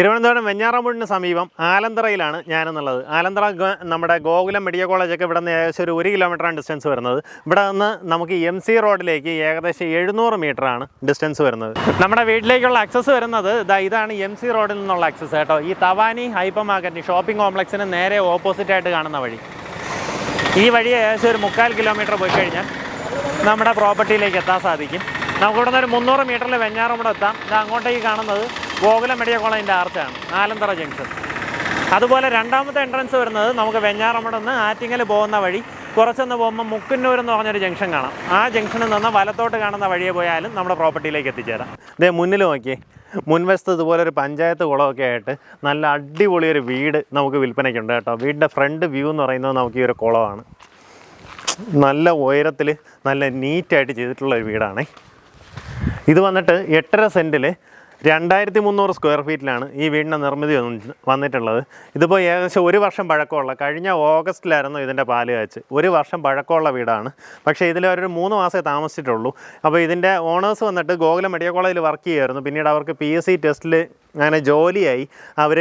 തിരുവനന്തപുരം വെഞ്ഞാറമൂടിന് സമീപം ആലന്തറയിലാണ് ഞാനെന്നുള്ളത്. ആലന്തറ നമ്മുടെ ഗോകുലം മെഡിക്കൽ കോളേജൊക്കെ ഇവിടെ നിന്ന് ഏകദേശം ഒരു ഒരു കിലോമീറ്ററാണ് ഡിസ്റ്റൻസ് വരുന്നത്. ഇവിടെ നിന്ന് നമുക്ക് എം സി റോഡിലേക്ക് ഏകദേശം എഴുന്നൂറ് മീറ്ററാണ് ഡിസ്റ്റൻസ് വരുന്നത്. നമ്മുടെ വീട്ടിലേക്കുള്ള ആക്സസ് വരുന്നത് ഇതാ ഇതാണ് എം സി റോഡിൽ നിന്നുള്ള ആക്സസ് കേട്ടോ. ഈ തവാനി ഹൈപ്പർ മാർക്കറ്റ് ഷോപ്പിംഗ് കോംപ്ലക്സിന് നേരെ ഓപ്പോസിറ്റ് ആയിട്ട് കാണുന്ന വഴി. ഈ വഴി ഏകദേശം ഒരു മുക്കാൽ കിലോമീറ്റർ പോയി കഴിഞ്ഞാൽ നമ്മുടെ പ്രോപ്പർട്ടിയിലേക്ക് എത്താൻ സാധിക്കും. നമുക്കിവിടെ നിന്ന് ഒരു മുന്നൂറ് മീറ്ററിൽ വെഞ്ഞാറും കൂടെ എത്താം. ഇത് അങ്ങോട്ടേക്ക് കാണുന്നത് ഗോകുലം മെഡിക്കൽ കോളേജിന്റെ ആർച്ചാണ് ആലന്തറ ജംഗ്ഷൻ. അതുപോലെ രണ്ടാമത്തെ എൻട്രൻസ് വരുന്നത് നമുക്ക് വെഞ്ഞാറമ്മട് നിന്ന് ആറ്റിങ്ങൽ പോകുന്ന വഴി കുറച്ചൊന്ന് പോകുമ്പോൾ മുക്കുന്നൂർ എന്ന് പറഞ്ഞൊരു ജംഗ്ഷൻ കാണാം. ആ ജംഗ്ഷനിൽ നിന്ന് വലത്തോട്ട് കാണുന്ന വഴിയെ പോയാലും നമ്മുടെ പ്രോപ്പർട്ടിയിലേക്ക് എത്തിച്ചേരാം. ഇതേ മുന്നിൽ നോക്കി മുൻവശത്ത് ഇതുപോലെ ഒരു പഞ്ചായത്ത് കുളമൊക്കെ ആയിട്ട് നല്ല അടിപൊളിയൊരു വീട് നമുക്ക് വിൽപ്പനയ്ക്കുണ്ട് കേട്ടോ. വീടിന്റെ ഫ്രണ്ട് വ്യൂ എന്ന് പറയുന്നത് നമുക്ക് ഈ ഒരു കുളമാണ്. നല്ല ഉയരത്തിൽ നല്ല നീറ്റായിട്ട് ചെയ്തിട്ടുള്ള ഒരു വീടാണ്. ഇത് വന്നിട്ട് എട്ടര സെന്റിൽ രണ്ടായിരത്തി മുന്നൂറ് സ്ക്വയർ ഫീറ്റിലാണ് ഈ വീടിന്റെ നിർമ്മിതി വന്ന് വന്നിട്ടുള്ളത്. ഇതിപ്പോൾ ഏകദേശം ഒരു വർഷം പഴക്കമുള്ള കഴിഞ്ഞ ഓഗസ്റ്റിലായിരുന്നു ഇതിന്റെ പാൽ കാച്ച് ഒരു വർഷം പഴക്കമുള്ള വീടാണ്. പക്ഷേ ഇതിൽ ഒരു മൂന്ന് മാസമേ താമസിച്ചിട്ടുള്ളൂ. അപ്പോൾ ഇതിന്റെ ഓണേഴ്സ് വന്നിട്ട് ഗോകുലം മെഡിക്കൽ കോളേജിൽ വർക്ക് ചെയ്യുമായിരുന്നു പിന്നീട് അവർക്ക് പി എസ് സി ടെസ്റ്റിൽ അങ്ങനെ ജോലിയായി. അവർ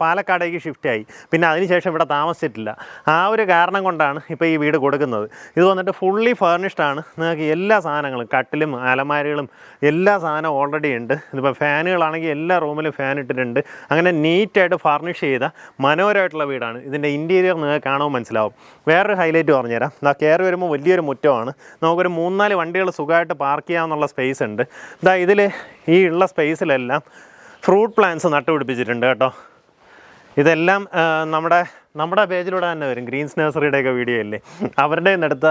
പാലക്കാടേക്ക് ഷിഫ്റ്റായി പിന്നെ അതിനുശേഷം ഇവിടെ താമസിച്ചിട്ടില്ല. ആ ഒരു കാരണം കൊണ്ടാണ് ഇപ്പോൾ ഈ വീട് കൊടുക്കുന്നത്. ഇത് വന്നിട്ട് ഫുള്ളി ഫർണിഷ്ഡ് ആണ്. നിങ്ങൾക്ക് എല്ലാ സാധനങ്ങളും കട്ടിലും അലമാരകളും എല്ലാ സാധനവും ഓൾറെഡി ഉണ്ട്. ഇതിപ്പോൾ ഫാനുകളാണെങ്കിൽ എല്ലാ റൂമിലും ഫാൻ ഇട്ടിട്ടുണ്ട്. അങ്ങനെ നീറ്റായിട്ട് ഫർണിഷ് ചെയ്ത മനോഹരമായിട്ടുള്ള വീടാണ്. ഇതിന്റെ ഇന്റീരിയർ നിങ്ങൾക്ക് കാണുമ്പോൾ മനസ്സിലാവും. വേറൊരു ഹൈലൈറ്റ് പറഞ്ഞുതരാം. ഇതാ കയറി വരുമ്പോൾ വലിയൊരു മുറ്റമാണ്. നമുക്കൊരു മൂന്നാൽ വണ്ടികൾ സുഖമായിട്ട് പാർക്ക് ചെയ്യാമെന്നുള്ള സ്പേസ് ഉണ്ട്. ഇതാ ഇതിൽ ഈ ഉള്ള സ്പേസിലെല്ലാം ഫ്രൂട്ട് പ്ലാന്റ്സ് നട്ടുപിടിപ്പിച്ചിട്ടുണ്ട് കേട്ടോ. ഇതെല്ലാം നമ്മുടെ നമ്മുടെ പേജിലൂടെ തന്നെ വരും. ഗ്രീൻസ് നഴ്സറിയുടെയൊക്കെ വീഡിയോ ഇല്ലേ? അവരുടെ നടുത്ത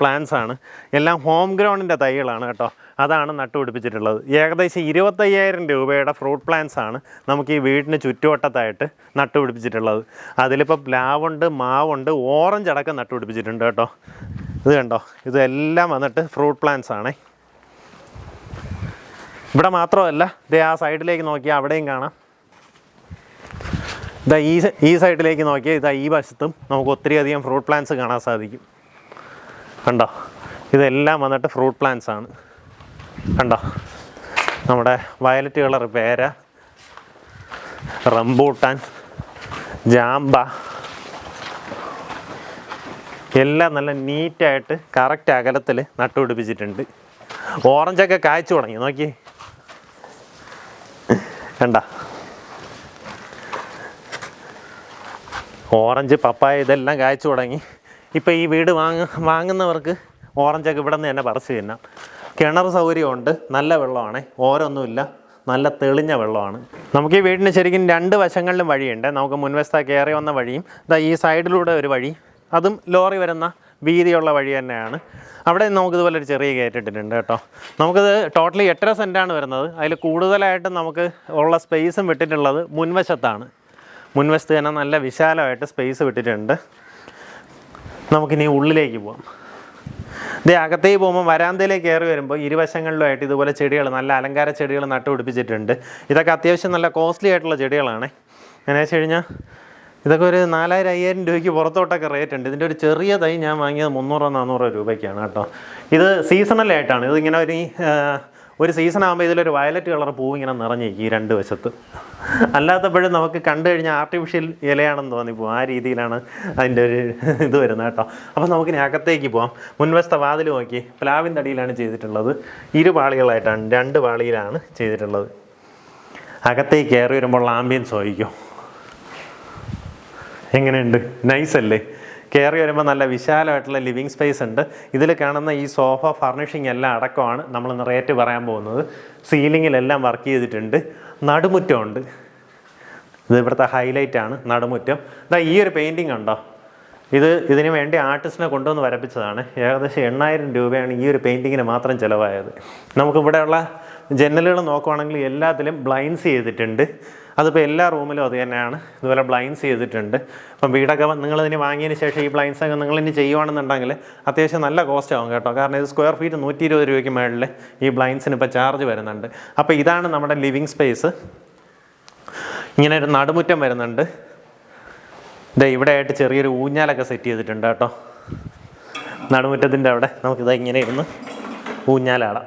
പ്ലാൻസ് ആണ്. എല്ലാം ഹോം ഗ്രൗണ്ടിന്റെ തൈകളാണ് കേട്ടോ. അതാണ് നട്ടുപിടിപ്പിച്ചിട്ടുള്ളത്. ഏകദേശം ഇരുപത്തയ്യായിരം രൂപയുടെ ഫ്രൂട്ട് പ്ലാന്റ്സ് ആണ് നമുക്ക് ഈ വീടിന് ചുറ്റുവട്ടത്തായിട്ട് നട്ടുപിടിപ്പിച്ചിട്ടുള്ളത്. അതിലിപ്പോൾ പ്ലാവുണ്ട് മാവുണ്ട് ഓറഞ്ച് അടക്കം നട്ടുപിടിപ്പിച്ചിട്ടുണ്ട് കേട്ടോ. ഇത് കണ്ടോ? ഇതെല്ലാം വന്നിട്ട് ഫ്രൂട്ട് പ്ലാന്റ്സ് ആണേ. ഇവിടെ മാത്രമല്ല ഇതേ ആ സൈഡിലേക്ക് നോക്കിയാൽ അവിടെയും കാണാം. ഇതാ ഈ ഈ സൈഡിലേക്ക് നോക്കിയാൽ ഇതാ ഈ വശത്തും നമുക്ക് ഒത്തിരി അധികം ഫ്രൂട്ട് പ്ലാന്റ്സ് കാണാൻ സാധിക്കും. കണ്ടോ? ഇതെല്ലാം വന്നിട്ട് ഫ്രൂട്ട് പ്ലാന്റ്സ് ആണ്. കണ്ടോ? നമ്മുടെ വയലറ്റ് കളർ പേര റംബൂട്ടാൻ ജാമ്പ എല്ലാം നല്ല നീറ്റായിട്ട് കറക്റ്റ് അകലത്തിൽ നട്ടുപിടിപ്പിച്ചിട്ടുണ്ട്. ഓറഞ്ചൊക്കെ കായ്ച്ചു തുടങ്ങി. നോക്കി കണ്ട? ഓറഞ്ച് പപ്പായ ഇതെല്ലാം കായ്ച്ചു തുടങ്ങി. ഇപ്പോൾ ഈ വീട് വാങ്ങ വാങ്ങുന്നവർക്ക് ഓറഞ്ചൊക്കെ ഇവിടെ നിന്ന് തന്നെ പറിച്ച് തിന്നാം. കിണർ സൗകര്യമുണ്ട് നല്ല വെള്ളമാണ് ഓരോന്നുമില്ല നല്ല തെളിഞ്ഞ വെള്ളമാണ്. നമുക്ക് ഈ വീടിന് ശരിക്കും രണ്ട് വശങ്ങളിലും വഴിയുണ്ട്. നമുക്ക് മുൻവശത്ത് കയറി വന്ന വഴിയും ഇതാ ഈ സൈഡിലൂടെ ഒരു വഴി അതും ലോറി വരുന്ന വീതിയുള്ള വഴി തന്നെയാണ്. അവിടെ നമുക്കിതുപോലെ ഒരു ചെറിയ ഗേറ്റ് കേട്ടോ. നമുക്കിത് ടോട്ടലി എട്ടര സെന്റാണ് വരുന്നത്. അതിൽ കൂടുതലായിട്ടും നമുക്ക് ഉള്ള സ്പേസും വിട്ടിട്ടുള്ളത് മുൻവശത്താണ്. മുൻവശത്ത് തന്നെ നല്ല വിശാലമായിട്ട് സ്പേസ് വിട്ടിട്ടുണ്ട്. നമുക്കിനി ഉള്ളിലേക്ക് പോവാം. ഇതേ അകത്തേക്ക് പോകുമ്പോൾ വരാന്തയിലേക്ക് കയറി വരുമ്പോൾ ഇരുവശങ്ങളിലുമായിട്ട് ഇതുപോലെ ചെടികൾ നല്ല അലങ്കാര ചെടികൾ നട്ടുപിടിപ്പിച്ചിട്ടുണ്ട്. ഇതൊക്കെ അത്യാവശ്യം നല്ല കോസ്റ്റ്ലി ആയിട്ടുള്ള ചെടികളാണ്. എന്നു വെച്ച് കഴിഞ്ഞാൽ ഇതൊക്കെ ഒരു നാലായിരം അയ്യായിരം രൂപയ്ക്ക് പുറത്തോട്ടൊക്കെ റേറ്റ് ഉണ്ട്. ഇതിന്റെ ഒരു ചെറിയ തൈ ഞാൻ വാങ്ങിയത് മുന്നൂറോ നാനൂറോ രൂപയ്ക്കാണ് കേട്ടോ. ഇത് സീസണലായിട്ടാണ് ഇതിങ്ങനെ ഒരു ഒരു സീസൺ ആകുമ്പോൾ ഇതിലൊരു വയലറ്റ് കളർ പൂ ഇങ്ങനെ നിറഞ്ഞിരിക്കും ഈ രണ്ട് വശത്ത്. അല്ലാത്തപ്പോഴും നമുക്ക് കണ്ടു കഴിഞ്ഞാൽ ആർട്ടിഫിഷ്യൽ ഇലയാണെന്ന് തോന്നിപ്പോവും ആ രീതിയിലാണ് അതിന്റെ ഒരു ഇത് വരുന്നത് കേട്ടോ. അപ്പോൾ നമുക്കിനി അകത്തേക്ക് പോവാം. മുൻവശത്തെ വാതിൽ നോക്കി. പ്ലാവിൻ തടിയിലാണ് ചെയ്തിട്ടുള്ളത്. ഇരു പാളികളായിട്ടാണ് രണ്ട് പാളിയിലാണ് ചെയ്തിട്ടുള്ളത്. അകത്തേക്ക് കയറി വരുമ്പോൾ ആംബിയൻസ് വഹിക്കും. എങ്ങനെയുണ്ട്? നൈസ് അല്ലേ? കയറി വരുമ്പോൾ നല്ല വിശാലമായിട്ടുള്ള ലിവിങ് സ്പേസ് ഉണ്ട്. ഇതിൽ കാണുന്ന ഈ സോഫ ഫർണിഷിംഗ് എല്ലാം അടക്കമാണ് നമ്മൾ ഇന്ന് റേറ്റ് പറയാൻ പോകുന്നത്. സീലിങ്ങിലെല്ലാം വർക്ക് ചെയ്തിട്ടുണ്ട്. നടുമുറ്റമുണ്ട്. ഇത് ഇവിടുത്തെ ഹൈലൈറ്റ് ആണ് നടുമുറ്റം. ഇതാ ഈ ഒരു പെയിന്റിങ് ഉണ്ടോ ഇത് ഇതിന് വേണ്ടി ആർട്ടിസ്റ്റിനെ കൊണ്ടുവന്ന് വരപ്പിച്ചതാണ്. ഏകദേശം എണ്ണായിരം രൂപയാണ് ഈ ഒരു പെയിന്റിങ്ങിന് മാത്രം ചിലവായത്. നമുക്കിവിടെയുള്ള ജനലുകൾ നോക്കുവാണെങ്കിൽ എല്ലാത്തിലും ബ്ലൈൻസ് ചെയ്തിട്ടുണ്ട്. അതിപ്പോൾ എല്ലാ റൂമിലും അത് തന്നെയാണ്. ഇതുപോലെ ബ്ലൈൻസ് ചെയ്തിട്ടുണ്ട്. അപ്പം വീടൊക്കെ നിങ്ങൾ ഇതിന് വാങ്ങിയതിന് ശേഷം ഈ ബ്ലൈൻസ് ഒക്കെ നിങ്ങൾ ഇനി ചെയ്യുവാണെന്നുണ്ടെങ്കിൽ അത്യാവശ്യം നല്ല കോസ്റ്റ് ആവും കേട്ടോ. കാരണം ഇത് സ്ക്വയർ ഫീറ്റ് നൂറ്റി ഇരുപത് രൂപയ്ക്ക് മുകളിൽ ഈ ബ്ലൈൻസിന് ഇപ്പോൾ ചാർജ് വരുന്നുണ്ട്. അപ്പോൾ ഇതാണ് നമ്മുടെ ലിവിങ് സ്പേസ് ഇങ്ങനെ ഒരു നടുമുറ്റം വരുന്നുണ്ട്. ഇതേ ഇവിടെ ആയിട്ട് ചെറിയൊരു ഊഞ്ഞാലൊക്കെ സെറ്റ് ചെയ്തിട്ടുണ്ട് കേട്ടോ. നടുമുറ്റത്തിന്റെ അവിടെ. നമുക്കിത് ഇങ്ങനെ ഇരുന്ന് ഊഞ്ഞാലാടാം.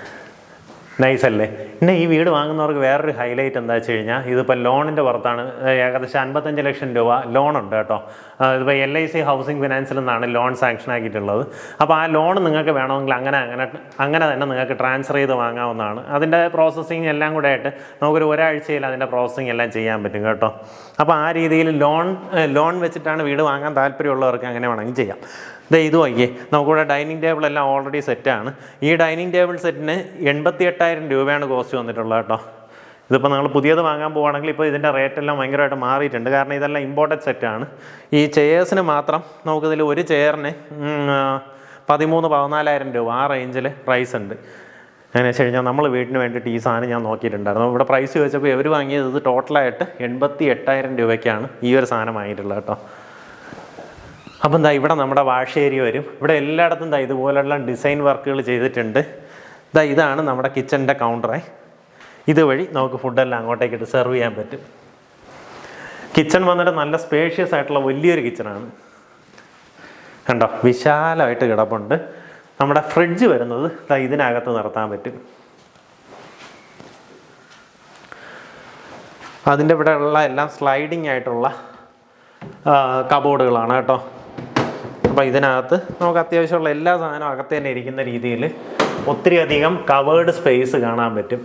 നൈസ് അല്ലേ? പിന്നെ ഈ വീട് വാങ്ങുന്നവർക്ക് വേറൊരു ഹൈലൈറ്റ് എന്താ വെച്ച് കഴിഞ്ഞാൽ ഇതിപ്പോൾ ലോണിന്റെ പുറത്താണ്. ഏകദേശം അൻപത്തഞ്ച് ലക്ഷം രൂപ ലോൺ ഉണ്ട് കേട്ടോ. ഇതിപ്പോൾ എൽ ഐ സി ഹൗസിംഗ് ഫിനാൻസിൽ നിന്നാണ് ലോൺ സാങ്ഷൻ ആക്കിയിട്ടുള്ളത്. അപ്പോൾ ആ ലോൺ നിങ്ങൾക്ക് വേണമെങ്കിൽ അങ്ങനെ അങ്ങനെ അങ്ങനെ തന്നെ നിങ്ങൾക്ക് ട്രാൻസ്ഫർ ചെയ്ത് വാങ്ങാവുന്നതാണ്. അതിന്റെ പ്രോസസ്സിങ് എല്ലാം കൂടെ ആയിട്ട് നമുക്കൊരു ഒരാഴ്ചയിൽ അതിന്റെ പ്രോസസ്സിങ് എല്ലാം ചെയ്യാൻ പറ്റും കേട്ടോ. അപ്പോൾ ആ രീതിയിൽ ലോൺ ലോൺ വെച്ചിട്ടാണ് വീട് വാങ്ങാൻ താല്പര്യമുള്ളവർക്ക് അങ്ങനെ വേണമെങ്കിൽ ചെയ്യാം. ദേ ഇത് നോക്കിയേ നമുക്കിവിടെ ഡൈനിങ് ടേബിൾ എല്ലാം ഓൾറെഡി സെറ്റാണ് ഈ ഡൈനിങ് ടേബിൾ സെറ്റിന് എൺപത്തി എട്ടായിരം രൂപയാണ് കോസ്റ്റ് വന്നിട്ടുള്ളത് കേട്ടോ. ഇതിപ്പോൾ നിങ്ങൾ പുതിയത് വാങ്ങാൻ പോവുകയാണെങ്കിൽ ഇപ്പോൾ ഇതിന്റെ റേറ്റ് എല്ലാം ഭയങ്കരമായിട്ട് മാറിയിട്ടുണ്ട്. കാരണം ഇതെല്ലാം ഇമ്പോർട്ടഡ് സെറ്റാണ് ഈ ചെയേഴ്സിന് മാത്രം നമുക്കിതിൽ ഒരു ചെയറിന് പതിമൂന്ന് പതിനാലായിരം രൂപ ആ റേഞ്ചിൽ പ്രൈസ് ഉണ്ട്. അങ്ങനെ വെച്ച് കഴിഞ്ഞാൽ നമ്മൾ വീട്ടിന് വേണ്ടിയിട്ട് ഈ സാധനം ഞാൻ നോക്കിയിട്ടുണ്ടായിരുന്നു. ഇവിടെ പ്രൈസ് ചോദിച്ചപ്പോൾ ഇവർ വാങ്ങിയത് ഇത് ടോട്ടലായിട്ട് എൺപത്തി എട്ടായിരം രൂപയ്ക്കാണ് ഈ ഒരു സാധനം വാങ്ങിയിട്ടുള്ളത് കേട്ടോ. അപ്പം എന്താ ഇവിടെ നമ്മുടെ വാഷേരി വരും. ഇവിടെ എല്ലായിടത്തും ഇതുപോലെയുള്ള ഡിസൈൻ വർക്കുകൾ ചെയ്തിട്ടുണ്ട്. ദാ ഇതാണ് നമ്മുടെ കിച്ചണിന്റെ കൗണ്ടറെ. ഇതുവഴി നമുക്ക് ഫുഡെല്ലാം അങ്ങോട്ടേക്കിട്ട് സെർവ് ചെയ്യാൻ പറ്റും. കിച്ചൺ വന്നിട്ട് നല്ല സ്പേഷ്യസ് ആയിട്ടുള്ള വലിയൊരു കിച്ചണാണ്. കണ്ടോ? വിശാലമായിട്ട് കിടപ്പുണ്ട്. നമ്മുടെ ഫ്രിഡ്ജ് വരുന്നത് ദാ ഇതിനകത്ത് നിർത്താൻ പറ്റും. അതിന്റെ ഇവിടെ ഉള്ള എല്ലാം സ്ലൈഡിങ് ആയിട്ടുള്ള കബോർഡുകളാണ് കേട്ടോ. അപ്പോൾ ഇതിനകത്ത് നമുക്ക് അത്യാവശ്യമുള്ള എല്ലാ സാധനവും അകത്ത് തന്നെ ഇരിക്കുന്ന രീതിയിൽ ഒത്തിരി അധികം കവേർഡ് സ്പേസ് കാണാൻ പറ്റും.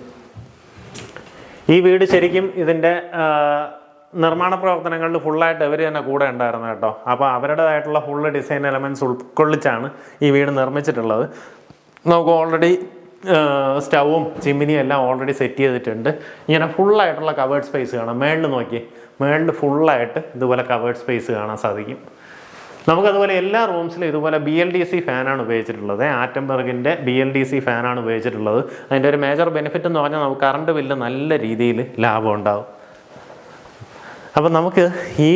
ഈ വീട് ശരിക്കും ഇതിന്റെ നിർമ്മാണ പ്രവർത്തനങ്ങളിൽ ഫുള്ളായിട്ട് ഇവർ തന്നെ കൂടെ ഉണ്ടായിരുന്നു കേട്ടോ. അപ്പോൾ അവരുടേതായിട്ടുള്ള ഫുള്ള് ഡിസൈൻ എലമെന്റ്സ് ഉൾക്കൊള്ളിച്ചാണ് ഈ വീട് നിർമ്മിച്ചിട്ടുള്ളത്. നമുക്ക് ഓൾറെഡി സ്റ്റവും ചിമ്മിനിയും എല്ലാം ഓൾറെഡി സെറ്റ് ചെയ്തിട്ടുണ്ട്. ഇങ്ങനെ ഫുള്ളായിട്ടുള്ള കവേർഡ് സ്പേസ് കാണാം. മേളിൽ നോക്കി മേളിൽ ഫുള്ളായിട്ട് ഇതുപോലെ കവേർഡ് സ്പേസ് കാണാൻ സാധിക്കും. നമുക്കതുപോലെ എല്ലാ റൂംസിലും ഇതുപോലെ ബി എൽ ഡി സി ഫാനാണ് ഉപയോഗിച്ചിട്ടുള്ളത്. ആറ്റംബർഗിന്റെ ബി എൽ ഡി സി ഫാനാണ് ഉപയോഗിച്ചിട്ടുള്ളത്. അതിന്റെ ഒരു മേജർ ബെനിഫിറ്റ് എന്ന് പറഞ്ഞാൽ നമുക്ക് കറണ്ട് ബില്ല് നല്ല രീതിയിൽ ലാഭം ഉണ്ടാവും. അപ്പം നമുക്ക് ഈ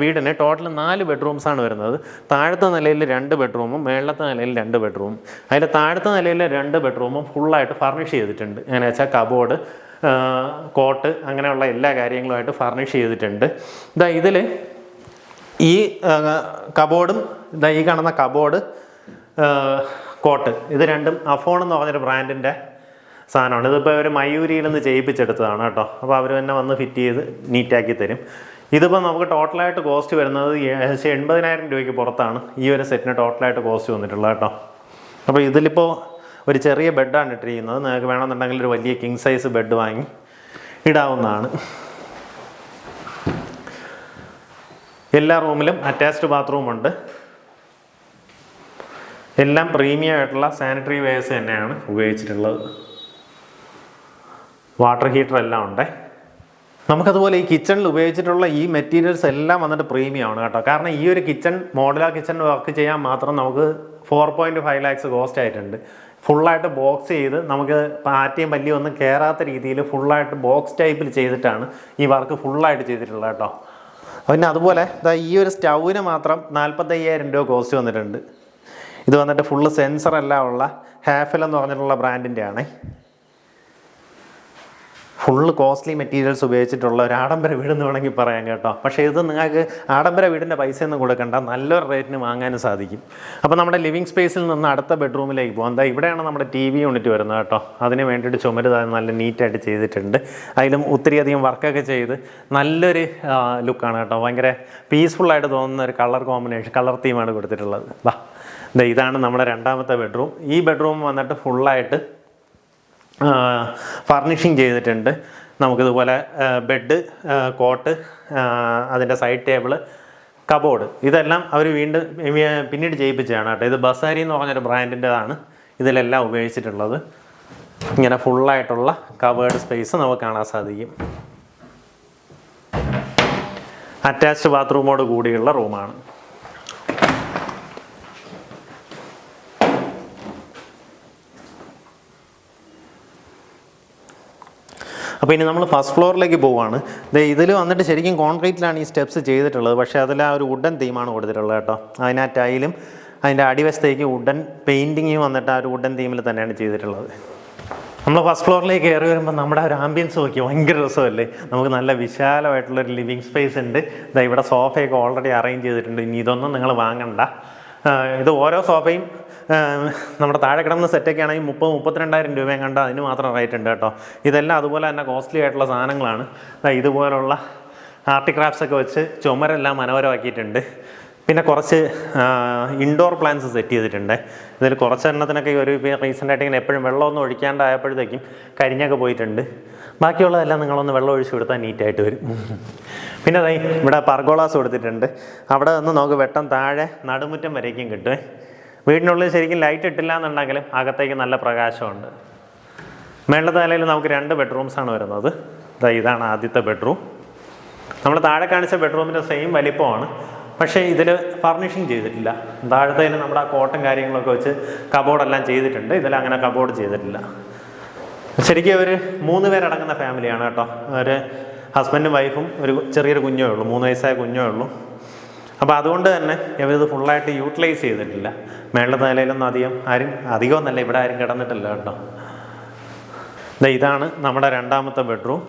വീടിന് ടോട്ടൽ നാല് ബെഡ്റൂംസാണ് വരുന്നത്. താഴത്തെ നിലയിൽ രണ്ട് ബെഡ്റൂമും മേളത്തെ നിലയിൽ രണ്ട് ബെഡ്റൂമും അതിന്റെ താഴത്തെ നിലയിൽ രണ്ട് ബെഡ്റൂമും ഫുള്ളായിട്ട് ഫർണിഷ് ചെയ്തിട്ടുണ്ട്. എങ്ങനെ വെച്ചാൽ കബോർഡ് കോട്ട് അങ്ങനെയുള്ള എല്ലാ കാര്യങ്ങളുമായിട്ട് ഫർണിഷ് ചെയ്തിട്ടുണ്ട്. ഇതാ ഇതിൽ ഈ കബോർഡും ഇതാ ഈ കാണുന്ന കബോർഡ് കോട്ട്. ഇത് രണ്ടും അഫോൺ എന്ന് പറഞ്ഞൊരു ബ്രാൻഡിന്റെ സാധനമാണ്. ഇതിപ്പോൾ അവർ മയൂരിയിൽ നിന്ന് ചെയ്യിപ്പിച്ചെടുത്തതാണ് കേട്ടോ. അപ്പോൾ അവർ തന്നെ വന്ന് ഫിറ്റ് ചെയ്ത് നീറ്റാക്കി തരും. ഇതിപ്പോൾ നമുക്ക് ടോട്ടലായിട്ട് കോസ്റ്റ് വരുന്നത് ഏകദേശം എൺപതിനായിരം രൂപയ്ക്ക് പുറത്താണ് ഈ ഒരു സെറ്റിന് ടോട്ടലായിട്ട് കോസ്റ്റ് വന്നിട്ടുള്ളത് കേട്ടോ. അപ്പോൾ ഇതിലിപ്പോൾ ഒരു ചെറിയ ബെഡാണ് ഇട്ടിരിക്കുന്നത്. നിങ്ങൾക്ക് വേണമെന്നുണ്ടെങ്കിൽ ഒരു വലിയ കിങ് സൈസ് ബെഡ് വാങ്ങി ഇടാവുന്നതാണ്. എല്ലാ റൂമിലും അറ്റാച്ച്ഡ് ബാത്റൂം ഉണ്ട്. എല്ലാം പ്രീമിയം ആയിട്ടുള്ള സാനിറ്ററി വെയർസ് തന്നെയാണ് ഉപയോഗിച്ചിട്ടുള്ളത്. വാട്ടർ ഹീറ്റർ എല്ലാം ഉണ്ട്. നമുക്കതുപോലെ ഈ കിച്ചണിൽ ഉപയോഗിച്ചിട്ടുള്ള ഈ മെറ്റീരിയൽസ് എല്ലാം വന്നിട്ട് പ്രീമിയം ആണ് കേട്ടോ. കാരണം ഈ ഒരു കിച്ചൺ മോഡലാ കിച്ചൺ വർക്ക് ചെയ്യാൻ മാത്രം നമുക്ക് four point five lakhs cost ആയിട്ടുണ്ട്. ഫുള്ളായിട്ട് ബോക്സ് ചെയ്ത് നമുക്ക് പാറ്റയും പല്ലിയും ഒന്നും കയറാത്ത രീതിയിൽ ഫുള്ളായിട്ട് ബോക്സ് ടൈപ്പിൽ ചെയ്തിട്ടാണ് ഈ വർക്ക് ഫുള്ളായിട്ട് ചെയ്തിട്ടുള്ളത് കേട്ടോ. പിന്നെ അതുപോലെ ഈ ഒരു സ്റ്റൗവിന് മാത്രം നാൽപ്പത്തയ്യായിരം രൂപ കോസ്റ്റ് വന്നിട്ടുണ്ട്. ഇത് വന്നിട്ട് ഫുള്ള് സെൻസർ എല്ലാം ഉള്ള ഹാഫിൽ എന്ന് പറഞ്ഞിട്ടുള്ള ബ്രാൻഡിന്റെ ആണേ ഫുള്ള് കോസ്റ്റ്ലി മെറ്റീരിയൽസ് ഉപയോഗിച്ചിട്ടുള്ള ഒരു ആഡംബര വീടെന്ന് വേണമെങ്കിൽ പറയാം കേട്ടോ. പക്ഷേ ഇത് നിങ്ങൾക്ക് ആഡംബര വീടിന്റെ പൈസ ഒന്നും കൊടുക്കണ്ട നല്ലൊരു റേറ്റിന് വാങ്ങാനും സാധിക്കും. അപ്പോൾ നമ്മുടെ ലിവിങ് സ്പേസിൽ നിന്ന് അടുത്ത ബെഡ്റൂമിലേക്ക് പോകാം. എന്താ ഇവിടെയാണ് നമ്മുടെ ടി വി യൂണിറ്റ് വരുന്നത് കേട്ടോ. അതിന് വേണ്ടിയിട്ട് ചുമര് നല്ല നീറ്റായിട്ട് ചെയ്തിട്ടുണ്ട്. അതിലും ഒത്തിരി അധികം വർക്കൊക്കെ ചെയ്ത് നല്ലൊരു ലുക്കാണ് കേട്ടോ. ഭയങ്കര പീസ്ഫുള്ളായിട്ട് തോന്നുന്ന ഒരു കളർ കോമ്പിനേഷൻ കളർ തീമാണ് കൊടുത്തിട്ടുള്ളത്. വാ ഇതാണ് നമ്മുടെ രണ്ടാമത്തെ ബെഡ്റൂം ഈ ബെഡ്റൂം വന്നിട്ട് ഫുള്ളായിട്ട് ഫർണിഷിങ് ചെയ്തിട്ടുണ്ട്. നമുക്കിതുപോലെ ബെഡ് കോട്ട് അതിന്റെ സൈഡ് ടേബിൾ കബോർഡ് ഇതെല്ലാം അവർ വീണ്ടും പിന്നീട് ചെയ്യിപ്പിച്ചതാണ് കേട്ടോ. ഇത് ബസാരി എന്ന് പറഞ്ഞൊരു ബ്രാൻഡിന്റെതാണ് ഇതിലെല്ലാം ഉപയോഗിച്ചിട്ടുള്ളത്. ഇങ്ങനെ ഫുള്ളായിട്ടുള്ള കവേർഡ് സ്പേസ് നമുക്ക് കാണാൻ സാധിക്കും. അറ്റാച്ച്ഡ് ബാത്റൂമോട് കൂടിയുള്ള റൂമാണ് അപ്പോൾ ഇനി നമ്മൾ ഫസ്റ്റ് ഫ്ലോറിലേക്ക് പോവുകയാണ് ഇതിൽ വന്നിട്ട് ശരിക്കും കോൺക്രീറ്റിലാണ് ഈ സ്റ്റെപ്സ് ചെയ്തിട്ടുള്ളത്. പക്ഷേ അതിൽ ആ ഒരു വുഡൻ തീമാണ് കൊടുത്തിട്ടുള്ളത് കേട്ടോ. അതിന് ആ ടൈലും അതിന്റെ അടിവശത്തേക്ക് വുഡൻ പെയിന്റിങ്ങും വന്നിട്ട് ആ ഒരു വുഡൻ തീമിൽ തന്നെയാണ് ചെയ്തിട്ടുള്ളത്. നമ്മൾ ഫസ്റ്റ് ഫ്ലോറിലേക്ക് കയറി വരുമ്പോൾ നമ്മുടെ ഒരു ആംബിയൻസ് നോക്കി ഭയങ്കര രസമല്ലേ? നമുക്ക് നല്ല വിശാലമായിട്ടുള്ളൊരു ലിവിങ് സ്പേസ് ഉണ്ട്. ഇതാ ഇവിടെ സോഫയൊക്കെ ഓൾറെഡി അറേഞ്ച് ചെയ്തിട്ടുണ്ട്. ഇനി ഇതൊന്നും നിങ്ങൾ വാങ്ങണ്ട. ഇത് ഓരോ സോഫയും നമ്മുടെ താഴെ കിടന്ന സെറ്റൊക്കെ ആണെങ്കിൽ മുപ്പത് മുപ്പത്തിരണ്ടായിരം രൂപയും കണ്ട അതിന് മാത്രം റേറ്റ് ഉണ്ട് കേട്ടോ. ഇതെല്ലാം അതുപോലെ തന്നെ കോസ്റ്റ്ലി ആയിട്ടുള്ള സാധനങ്ങളാണ്. ഇതുപോലുള്ള ആർട്ടിക്രാഫ്റ്റ്സ് ഒക്കെ വെച്ച് ചുമരെല്ലാം മനോഹരമാക്കിയിട്ടുണ്ട്. പിന്നെ കുറച്ച് ഇൻഡോർ പ്ലാന്റ്സ് സെറ്റ് ചെയ്തിട്ടുണ്ട്. ഇതിൽ കുറച്ച് എണ്ണത്തിനൊക്കെ ഒരു റീസെന്റായിട്ട് ഇങ്ങനെ എപ്പോഴും വെള്ളമൊന്നും ഒഴിക്കാണ്ടായപ്പോഴത്തേക്കും കരിഞ്ഞൊക്കെ പോയിട്ടുണ്ട്. ബാക്കിയുള്ളതെല്ലാം നിങ്ങളൊന്ന് വെള്ളം ഒഴിച്ച് കൊടുത്താൽ നീറ്റായിട്ട് വരും. പിന്നെ അതായി ഇവിടെ പർഗോളാസ് കൊടുത്തിട്ടുണ്ട്. അവിടെ നിന്ന് നമുക്ക് വെട്ടം താഴെ നടുമുറ്റം വരേക്കും കിട്ടും വീടിനുള്ളിൽ ശരിക്കും ലൈറ്റ് ഇട്ടില്ല എന്നുണ്ടെങ്കിലും അകത്തേക്ക് നല്ല പ്രകാശമുണ്ട്. മേളത്തെ നിലയിൽ നമുക്ക് രണ്ട് ബെഡ്റൂംസാണ് വരുന്നത്. അതായത് ഇതാണ് ആദ്യത്തെ ബെഡ്റൂം നമ്മൾ താഴെ കാണിച്ച ബെഡ്റൂമിന്റെ സെയിം വലിപ്പമാണ്. പക്ഷേ ഇതിൽ ഫർണിഷിങ് ചെയ്തിട്ടില്ല. താഴത്തേൽ നമ്മുടെ ആ കോട്ടൻ കാര്യങ്ങളൊക്കെ വെച്ച് കബോർഡെല്ലാം ചെയ്തിട്ടുണ്ട്. ഇതിൽ അങ്ങനെ കബോർഡ് ചെയ്തിട്ടില്ല. ശരിക്കും ഒരു മൂന്ന് പേരടങ്ങുന്ന ഫാമിലിയാണ് കേട്ടോ. ഒരു ഹസ്ബൻഡും വൈഫും ഒരു ചെറിയൊരു കുഞ്ഞേ ഉള്ളൂ മൂന്ന് വയസ്സായ കുഞ്ഞേ ഉള്ളൂ. അപ്പോൾ അതുകൊണ്ട് തന്നെ ഇവരിത് ഫുള്ളായിട്ട് യൂട്ടിലൈസ് ചെയ്തിട്ടില്ല. മേളിലെ നിലയിലൊന്നും അധികം ആരും അധികമൊന്നല്ല ഇവിടെ ആരും കിടന്നിട്ടില്ല കേട്ടോ. ഇതാണ് നമ്മുടെ രണ്ടാമത്തെ ബെഡ്റൂം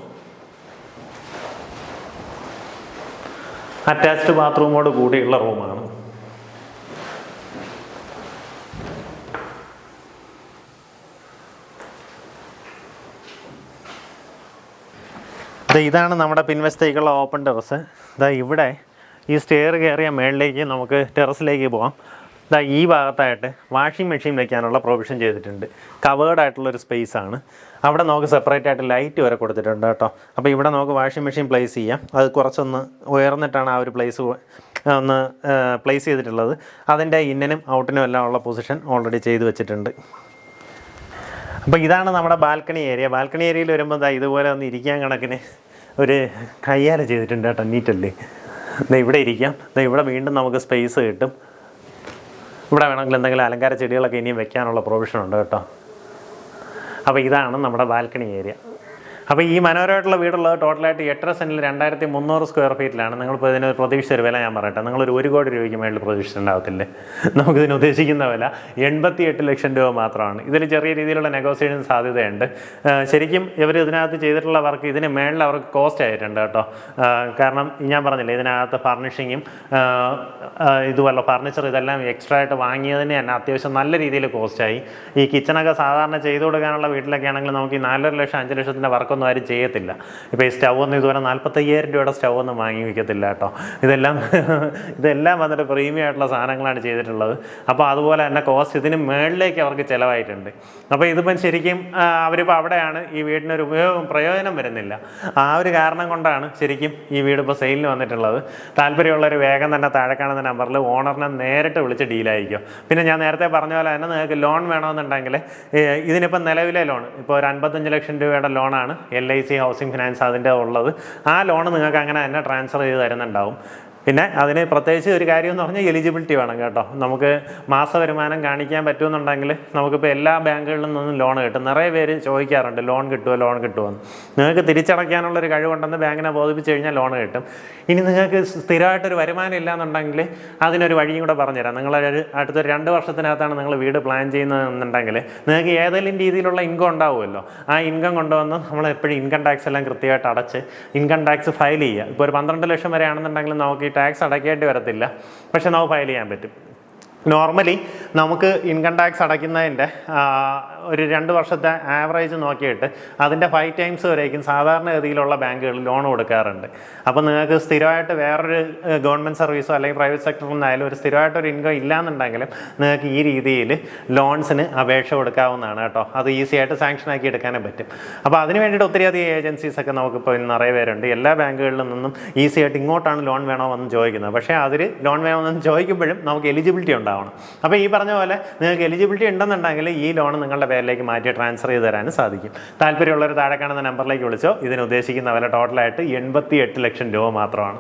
അറ്റാച്ച്ഡ് ബാത്റൂമോട് കൂടിയുള്ള റൂമാണ് ഇതാണ് നമ്മുടെ പിൻവശത്തേക്കുള്ള ഓപ്പൺ ടെറസ് ഇതാ ഇവിടെ ഈ സ്റ്റെയർ കയറിയ മേളിലേക്ക് നമുക്ക് ടെറസിലേക്ക് പോകാം ഇതാ ഈ ഭാഗത്തായിട്ട് വാഷിംഗ് മെഷീൻ വയ്ക്കാനുള്ള പ്രൊവിഷൻ ചെയ്തിട്ടുണ്ട്. കവേർഡ് ആയിട്ടുള്ളൊരു സ്പേസ് ആണ്. അവിടെ നമുക്ക് സെപ്പറേറ്റ് ആയിട്ട് ലൈറ്റ് വരെ കൊടുത്തിട്ടുണ്ട് കേട്ടോ. അപ്പോൾ ഇവിടെ നമുക്ക് വാഷിംഗ് മെഷീൻ പ്ലേസ് ചെയ്യാം. അത് കുറച്ചൊന്ന് ഉയർന്നിട്ടാണ് ആ ഒരു പ്ലേസ് ഒന്ന് പ്ലേസ് ചെയ്തിട്ടുള്ളത്. അതിന്റെ ഇന്നനും ഔട്ടിനും എല്ലാം ഉള്ള പൊസിഷൻ ഓൾറെഡി ചെയ്ത് വെച്ചിട്ടുണ്ട്. അപ്പോൾ ഇതാണ് നമ്മുടെ ബാൽക്കണി ഏരിയ ബാൽക്കണി ഏരിയയിൽ വരുമ്പോൾ ഇതുപോലെ ഒന്ന് ഇരിക്കാൻ കണക്കിന് ഒരു കയ്യാല ചെയ്തിട്ടുണ്ട് കേട്ടോ നീറ്റല്ലേ. ദാ ഇവിടെ ഇരിക്കാം. ദാ ഇവിടെ വീണ്ടും നമുക്ക് സ്പേസ് കിട്ടും. ഇവിടെ വേണമെങ്കിൽ എന്തെങ്കിലും അലങ്കാര ചെടികളൊക്കെ ഇനിയും വെക്കാനുള്ള പ്രൊവിഷൻ ഉണ്ട് കേട്ടോ. അപ്പോൾ ഇതാണ് നമ്മുടെ ബാൽക്കണി ഏരിയ അപ്പോൾ ഈ മനോഹരമായിട്ടുള്ള വീടുള്ളത് ടോട്ടലായിട്ട് എട്ടര സെന്റിൽ രണ്ടായിരത്തി മുന്നൂറ് സ്ക്വയർ ഫീറ്റിലാണ്. നിങ്ങളിപ്പോൾ ഇതിന് പ്രതീക്ഷിച്ച ഒരു വില ഞാൻ പറയട്ടെ. നിങ്ങളൊരു ഒരു കോടി രൂപയ്ക്ക് മേളിൽ പ്രതീക്ഷിച്ചിട്ടുണ്ടാവത്തില്ലേ. നമുക്കിതിന് ഉദ്ദേശിക്കുന്ന വില എൺപത്തി എട്ട് ലക്ഷം രൂപ മാത്രമാണ്. ഇതിൽ ചെറിയ രീതിയിലുള്ള നെഗോസിയേഷൻ സാധ്യതയുണ്ട്. ശരിക്കും ഇവർ ഇതിനകത്ത് ചെയ്തിട്ടുള്ള വർക്ക് ഇതിന് മേളിൽ അവർക്ക് കോസ്റ്റ് ആയിട്ടുണ്ട് കേട്ടോ. കാരണം ഞാൻ പറഞ്ഞില്ലേ ഇതിനകത്ത് ഫർണിഷിങ്ങും ഇതുപോലെ ഫർണിച്ചർ ഇതെല്ലാം എക്സ്ട്രാ ആയിട്ട് വാങ്ങിയതിന് തന്നെ അത്യാവശ്യം നല്ല രീതിയിൽ കോസ്റ്റായി ഈ കിച്ചണൊക്കെ സാധാരണ ചെയ്തു കൊടുക്കാനുള്ള വീട്ടിലൊക്കെ ആണെങ്കിൽ നമുക്ക് ഈ നാലര ലക്ഷം അഞ്ച് ലക്ഷത്തിന്റെ വർക്കൊന്നും ആരും ചെയ്യത്തില്ല. ഇപ്പോൾ ഈ സ്റ്റൗ ഒന്നും ഇതുപോലെ നാൽപ്പത്തയ്യായിരം രൂപയുടെ സ്റ്റൗ ഒന്നും വാങ്ങി വയ്ക്കത്തില്ല കേട്ടോ. ഇതെല്ലാം ഇതെല്ലാം വന്നിട്ട് പ്രീമിയം ആയിട്ടുള്ള സാധനങ്ങളാണ് ചെയ്തിട്ടുള്ളത്. അപ്പോൾ അതുപോലെ തന്നെ കോസ്റ്റ് ഇതിന് മേളിലേക്ക് അവർക്ക് ചിലവായിട്ടുണ്ട്. അപ്പോൾ ഇതിപ്പം ശരിക്കും അവരിപ്പോൾ അവിടെയാണ് ഈ വീടിനൊരു ഉപയോഗം പ്രയോജനം വരുന്നില്ല. ആ ഒരു കാരണം കൊണ്ടാണ് ശരിക്കും ഈ വീട് ഇപ്പോൾ സെയിലിന് വന്നിട്ടുള്ളത്. ഒരു വേഗം തന്നെ താഴെ കാണുന്ന നമ്പറിൽ ഓണറിനെ നേരിട്ട് വിളിച്ച് ഡീലായിരിക്കും പിന്നെ ഞാൻ നേരത്തെ പറഞ്ഞ പോലെ തന്നെ നിങ്ങൾക്ക് ലോൺ വേണമെന്നുണ്ടെങ്കിൽ ഇതിനിപ്പം നിലവിലെ ലോൺ ഇപ്പോൾ ഒരു അൻപത്തഞ്ച് ലക്ഷം രൂപയുടെ ലോണാണ് L I C housing finance അതിന്റെ ഉള്ളത്. ആ ലോൺ നിങ്ങൾക്ക് അങ്ങനെ തന്നെ ട്രാൻസ്ഫർ ചെയ്ത് തരുന്നുണ്ടാവും. പിന്നെ അതിന് പ്രത്യേകിച്ച് ഒരു കാര്യം എന്ന് പറഞ്ഞാൽ എലിജിബിലിറ്റി വേണം കേട്ടോ. നമുക്ക് മാസ വരുമാനം കാണിക്കാൻ പറ്റുമെന്നുണ്ടെങ്കിൽ നമുക്കിപ്പോൾ എല്ലാ ബാങ്കുകളിൽ നിന്നും ലോൺ കിട്ടും. നിറയെ പേര് ചോദിക്കാറുണ്ട് ലോൺ കിട്ടുമോ ലോൺ കിട്ടുമോ എന്ന്. നിങ്ങൾക്ക് തിരിച്ചടയ്ക്കാനുള്ളൊരു കഴിവുണ്ടെന്ന് ബാങ്കിനെ ബോധിപ്പിച്ച് കഴിഞ്ഞാൽ ലോൺ കിട്ടും. ഇനി നിങ്ങൾക്ക് സ്ഥിരമായിട്ടൊരു വരുമാനം ഇല്ലാന്നുണ്ടെങ്കിൽ അതിനൊരു വഴിയും കൂടെ പറഞ്ഞുതരാം. നിങ്ങൾ ഒരു അടുത്തൊരു രണ്ട് വർഷത്തിനകത്താണ് നിങ്ങൾ വീട് പ്ലാൻ ചെയ്യുന്നതെന്നുണ്ടെങ്കിൽ നിങ്ങൾക്ക് ഏതെങ്കിലും രീതിയിലുള്ള ഇൻകം ഉണ്ടാവുമല്ലോ. ആ ഇൻകം കൊണ്ടുവന്ന് നമ്മൾ എപ്പോഴും ഇൻകം ടാക്സ് എല്ലാം കൃത്യമായിട്ട് അടച്ച് ഇൻകം ടാക്സ് ഫയൽ ചെയ്യുക. ഇപ്പോൾ ഒരു പന്ത്രണ്ട് ലക്ഷം വരെ ആണെന്നുണ്ടെങ്കിൽ നമുക്ക് ടാക്സ് അടയ്ക്കേണ്ടി വരത്തില്ല. പക്ഷെ നമുക്ക് ഫയൽ ചെയ്യാൻ പറ്റും. നോർമലി നമുക്ക് ഇൻകം ടാക്സ് അടയ്ക്കുന്നതിന്റെ ഒരു രണ്ട് വർഷത്തെ ആവറേജ് നോക്കിയിട്ട് അതിന്റെ ഫൈവ് ടൈംസ് വരേക്കും സാധാരണഗതിയിലുള്ള ബാങ്കുകൾ ലോൺ കൊടുക്കാറുണ്ട്. അപ്പോൾ നിങ്ങൾക്ക് സ്ഥിരമായിട്ട് വേറൊരു ഗവൺമെന്റ് സർവീസോ അല്ലെങ്കിൽ പ്രൈവറ്റ് സെക്ടറിൽ നിന്നായാലും ഒരു സ്ഥിരമായിട്ടൊരു ഇൻകം ഇല്ലാന്നുണ്ടെങ്കിലും നിങ്ങൾക്ക് ഈ രീതിയിൽ ലോൺസിന് അപേക്ഷ കൊടുക്കാവുന്നതാണ് കേട്ടോ. അത് ഈസി ആയിട്ട് സാങ്ഷൻ ആക്കി എടുക്കാനേ പറ്റും. അപ്പോൾ അതിന് വേണ്ടിയിട്ട് ഒത്തിരിയധികം ഏജൻസീസ് ഒക്കെ നമുക്കിപ്പോൾ നിറയെ പേരുണ്ട്. എല്ലാ ബാങ്കുകളിൽ നിന്നും ഈസി ആയിട്ട് ഇങ്ങോട്ടാണ് ലോൺ വേണമെന്ന് ചോദിക്കുന്നത്. പക്ഷേ അതിൽ ലോൺ വേണമെന്ന് ചോദിക്കുമ്പോഴും നമുക്ക് എലിജിബിലിറ്റി ഉണ്ടാവണം. അപ്പോൾ ഈ പറഞ്ഞ പോലെ നിങ്ങൾക്ക് എലിജിബിലിറ്റി ഉണ്ടെന്നുണ്ടെങ്കിൽ ഈ ലോൺ നിങ്ങളുടെ പേരിലേക്ക് മാറ്റി ട്രാൻസ്ഫർ ചെയ്ത് തരാനും സാധിക്കും. താല്പര്യമുള്ളവർ താഴെ കാണുന്ന നമ്പറിലേക്ക് വിളിച്ചോ. ഇതിന് ഉദ്ദേശിക്കുന്ന വില ടോട്ടലായിട്ട് എൺപത്തി എട്ട് ലക്ഷം രൂപ മാത്രമാണ്.